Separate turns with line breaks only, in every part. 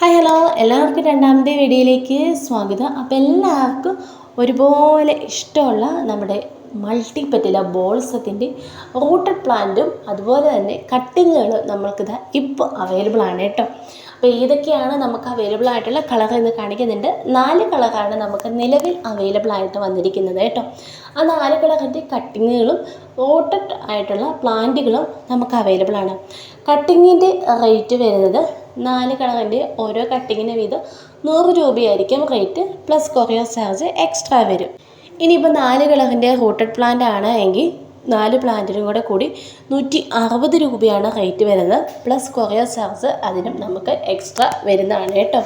Hi hello എല്ലാവർക്കും രണ്ടാമത്തെ വീഡിയോയിലേക്ക് സ്വാഗതം. അപ്പോൾ എല്ലാവർക്കും ഒരുപോലെ ഇഷ്ടമുള്ള നമ്മുടെ മൾട്ടി പെറ്റില ബോൾസത്തിന്റെ റൂട്ടഡ് പ്ലാന്റും അതുപോലെ തന്നെ കട്ടിങ്ങുകളും നമ്മൾക്കിത് ഇപ്പോൾ അവൈലബിൾ ആണ് കേട്ടോ. അപ്പോൾ ഏതൊക്കെയാണ് നമുക്ക് അവൈലബിൾ ആയിട്ടുള്ള കളർ എന്ന് കാണിക്കുന്നുണ്ട്. നാല് കളറാണ് നമുക്ക് നിലവിൽ അവൈലബിൾ ആയിട്ട് വന്നിരിക്കുന്നത് കേട്ടോ. ആ നാല് കളറിന്റെ കട്ടിങ്ങുകളും റൂട്ടഡ് ആയിട്ടുള്ള പ്ലാന്റുകളും നമുക്ക് അവൈലബിൾ ആണ്. കട്ടിങ്ങിന്റെ റേറ്റ് വരുന്നത് നാല് കളറിന്റെ ഓരോ കട്ടിങ്ങിന് വീതം നൂറ് രൂപയായിരിക്കും rate plus courier charge extra വരും. ഇനിയിപ്പോൾ നാല് കളറിന്റെ റൂട്ടഡ് പ്ലാന്റ് ആണ് എങ്കിൽ നാല് പ്ലാന്റിനും കൂടെ കൂടി നൂറ്റി അറുപത് രൂപയാണ് റേറ്റ് വരുന്നത്. പ്ലസ് കൊറിയർ ചാർജ് അതിനും നമുക്ക് എക്സ്ട്രാ വരുന്നതാണ് കേട്ടോ.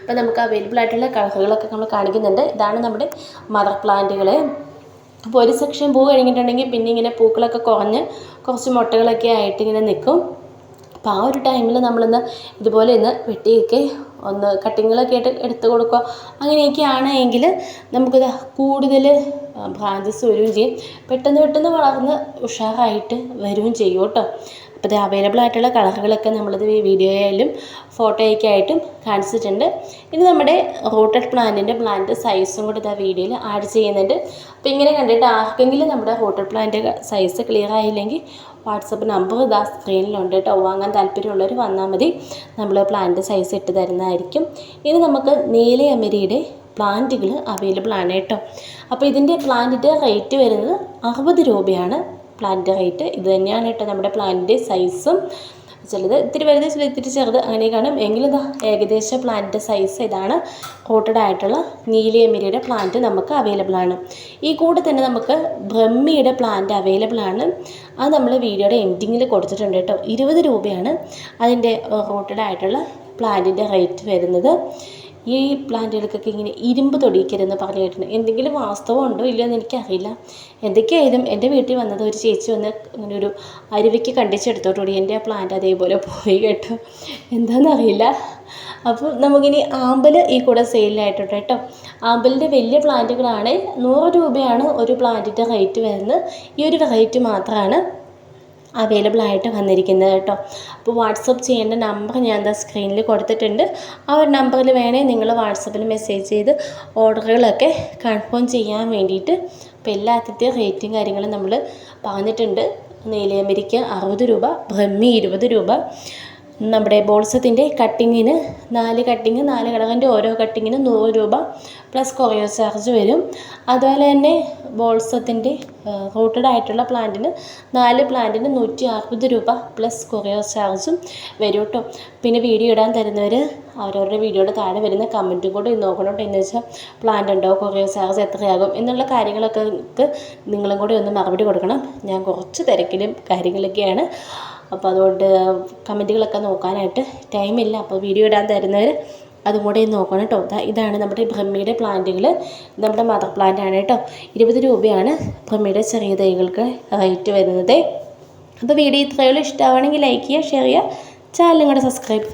അപ്പോൾ നമുക്ക് അവൈലബിൾ ആയിട്ടുള്ള കളറുകളൊക്കെ നമ്മൾ കാണിക്കുന്നുണ്ട്. ഇതാണ് നമ്മുടെ മദർ പ്ലാന്റുകൾ അപ്പോൾ ഒരു സെക്ഷൻ പൂ കഴിഞ്ഞിട്ടുണ്ടെങ്കിൽ പിന്നെ ഇങ്ങനെ പൂക്കളൊക്കെ കുറഞ്ഞ് കുറച്ച് മുട്ടകളൊക്കെ ആയിട്ട് ഇങ്ങനെ നിൽക്കും. അപ്പോൾ ആ ഒരു ടൈമിൽ നമ്മളിന്ന് ഇതുപോലെ ഇന്ന് വെട്ടിയൊക്കെ ഒന്ന് കട്ടിങ്ങുകളൊക്കെ ആയിട്ട് എടുത്ത് കൊടുക്കുക. അങ്ങനെയൊക്കെയാണ് എങ്കിൽ നമുക്കിത് കൂടുതൽ ബ്രാഞ്ചസ് വരികയും ചെയ്യും. പെട്ടെന്ന് പെട്ടെന്ന് വളർന്ന് ഉഷാറായിട്ട് വരികയും ചെയ്യും കേട്ടോ. അപ്പോൾ ഇത് അവൈലബിൾ ആയിട്ടുള്ള കളറുകളൊക്കെ നമ്മളിത് വീഡിയോ ആയാലും ഫോട്ടോയൊക്കെ ആയിട്ടും കാണിച്ചിട്ടുണ്ട്. ഇനി നമ്മുടെ റോട്ടഡ് പ്ലാന്റിന്റെ പ്ലാന്റ് സൈസും കൂടി ഇതാ വീഡിയോയിൽ ആഡ് ചെയ്യുന്നുണ്ട്. അപ്പോൾ ഇങ്ങനെ കണ്ടിട്ട് ആർക്കെങ്കിലും നമ്മുടെ റോട്ടഡ് പ്ലാന്റ് സൈസ് ക്ലിയർ ആയില്ലെങ്കിൽ വാട്സപ്പ് നമ്പർ ഇതാ സ്ക്രീനിലുണ്ട് കേട്ടോ. വാങ്ങാൻ താല്പര്യമുള്ളവർ വന്നാൽ മതി. നമ്മൾ പ്ലാന്റ് സൈസ് ഇട്ട് തരുന്നതായിരിക്കും. ഇനി നമുക്ക് നീലയമരിയുടെ പ്ലാന്റുകൾ അവൈലബിൾ ആണ് കേട്ടോ. അപ്പോൾ ഇതിന്റെ പ്ലാന്റിന്റെ റേറ്റ് വരുന്നത് അറുപത് രൂപയാണ്. പ്ലാന്റ് റേറ്റ് ഇത് തന്നെയാണ് കേട്ടോ നമ്മുടെ പ്ലാന്റിന്റെ സൈസും ചിലത് ഇത്തിരി വലുത് ചിലത് ഇത്തിരി ചെറുത് അങ്ങനെ കാണും. എങ്കിലും ഇതാ ഏകദേശം പ്ലാന്റിന്റെ സൈസ് ഇതാണ്. കോട്ടഡ് ആയിട്ടുള്ള നീലിയമിരിയുടെ പ്ലാന്റ് നമുക്ക് അവൈലബിൾ ആണ്. ഈ കൂടെ തന്നെ നമുക്ക് ബ്രഹ്മിയുടെ പ്ലാന്റ് അവൈലബിൾ ആണ്. അത് നമ്മൾ വീഡിയോയുടെ എൻഡിങ്ങിൽ കൊടുത്തിട്ടുണ്ട് കേട്ടോ. ഇരുപത് രൂപയാണ് അതിന്റെ റോട്ടഡ് ആയിട്ടുള്ള പ്ലാന്റിന്റെ റേറ്റ് വരുന്നത്. ഈ പ്ലാന്റുകൾക്കൊക്കെ ഇങ്ങനെ ഇരുമ്പ് തൊടിയിക്കരുതെന്ന് പറഞ്ഞു കേട്ടിട്ടുണ്ട്. എന്തെങ്കിലും വാസ്തവം ഉണ്ടോ ഇല്ലയോ എന്ന് എനിക്കറിയില്ല. എന്തൊക്കെയായാലും എന്റെ വീട്ടിൽ വന്നത് ഒരു ചേച്ചി വന്ന് ഇങ്ങനെ ഒരു അരുവിക്ക് കണ്ടിച്ചെടുത്തോടുകൂടി എന്റെ ആ പ്ലാന്റ് അതേപോലെ പോയി കേട്ടോ. എന്താണെന്നറിയില്ല അപ്പോൾ നമുക്കിനി ആമ്പൽ ഈ കൂടെ സെയിലായിട്ടുണ്ട് കേട്ടോ. ആമ്പലിന്റെ വലിയ പ്ലാന്റുകളാണ്. നൂറ് രൂപയാണ് ഒരു പ്ലാന്റിന്റെ റേറ്റ് വരുന്നത്. ഈ ഒരു വെറൈറ്റി മാത്രമാണ് അവൈലബിൾ ആയിട്ട് വന്നിരിക്കുന്നത് കേട്ടോ. അപ്പോൾ വാട്സപ്പ് ചെയ്യേണ്ട നമ്പർ ഞാൻ എന്താ സ്ക്രീനിൽ കൊടുത്തിട്ടുണ്ട്. ആ ഒരു നമ്പറിൽ വേണേൽ നിങ്ങൾ വാട്സപ്പിൽ മെസ്സേജ് ചെയ്ത് ഓർഡറുകളൊക്കെ കൺഫേം ചെയ്യാൻ വേണ്ടിയിട്ട് അപ്പോൾ എല്ലാത്തിന്റെയും റേറ്റും കാര്യങ്ങളും നമ്മൾ പറഞ്ഞിട്ടുണ്ട്. നീലയമരിക്ക് അറുപത് രൂപ ബ്രഹ്മി ഇരുപത് രൂപ. നമ്മുടെ ബോൾസത്തിന്റെ കട്ടിങ്ങിന് നാല് കട്ടിങ് നാല് ഘടകന്റെ ഓരോ കട്ടിങ്ങിന് നൂറ് രൂപ പ്ലസ് കൊറിയർ ചാർജ് വരും. അതുപോലെ തന്നെ ബോൾസത്തിന്റെ റൂട്ടഡ് ആയിട്ടുള്ള പ്ലാന്റിന് നാല് പ്ലാന്റിന് നൂറ്റി അറുപത് രൂപ പ്ലസ് കൊറിയർ ചാർജും വരും കേട്ടോ പിന്നെ വീഡിയോ ഇടാൻ തരുന്നവർ അവരവരുടെ വീഡിയോയുടെ താഴെ വരുന്ന കമന്റും കൂടെ നോക്കണം കേട്ടോ എന്ന് വെച്ചാൽ പ്ലാന്റ് ഉണ്ടോ കൊറിയർ ചാർജ് എത്രയാകും എന്നുള്ള കാര്യങ്ങളൊക്കെ നിങ്ങളും കൂടെ ഒന്ന് മറുപടി കൊടുക്കണം. ഞാൻ കുറച്ച് തിരക്കിലും കാര്യങ്ങളൊക്കെയാണ്. അപ്പോൾ അതുകൊണ്ട് കമന്റുകളൊക്കെ നോക്കാനായിട്ട് ടൈമില്ല. അപ്പോൾ വീഡിയോ ഇടാൻ തരുന്നവർ അതും കൂടെ നോക്കണം കേട്ടോ. ഇതാണ് നമ്മുടെ ബ്രഹ്മിയുടെ പ്ലാന്റുകൾ നമ്മുടെ മദർ പ്ലാന്റ് ആണ് കേട്ടോ. ഇരുപത് രൂപയാണ് ബ്രഹ്മിയുടെ ചെറിയ തൈകൾക്ക് റേറ്റ് വരുന്നത്. അപ്പോൾ വീഡിയോ ഇത്രയോളം ഇഷ്ടമാണെങ്കിൽ ലൈക്ക് ചെയ്യുക ഷെയർ ചെയ്യുക ചാനലും കൂടെ സബ്സ്ക്രൈബ്.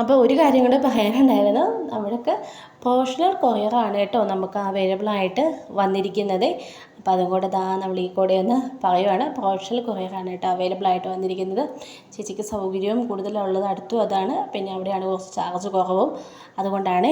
അപ്പോൾ ഒരു കാര്യം കൂടെ പറയാനുണ്ടായിരുന്നു. നമ്മുടെയൊക്കെ പ്രൊഫഷണൽ കൊയറാണ് കേട്ടോ നമുക്ക് അവൈലബിൾ ആയിട്ട് വന്നിരിക്കുന്നത്. അപ്പോൾ അതും കൂടെ ദാ നമ്മൾ ഈ കൂടെ ഒന്ന് പറയുവാണ്. പ്രൊഫഷണൽ കൊയറാണ് കേട്ടോ അവൈലബിൾ ആയിട്ട് വന്നിരിക്കുന്നത്. ചേച്ചിക്ക് സൗകര്യവും കൂടുതലുള്ളത് അടുത്തും അതാണ്. പിന്നെ അവിടെയാണ് കുറച്ച് ചാർജ് കുറവും. അതുകൊണ്ടാണ്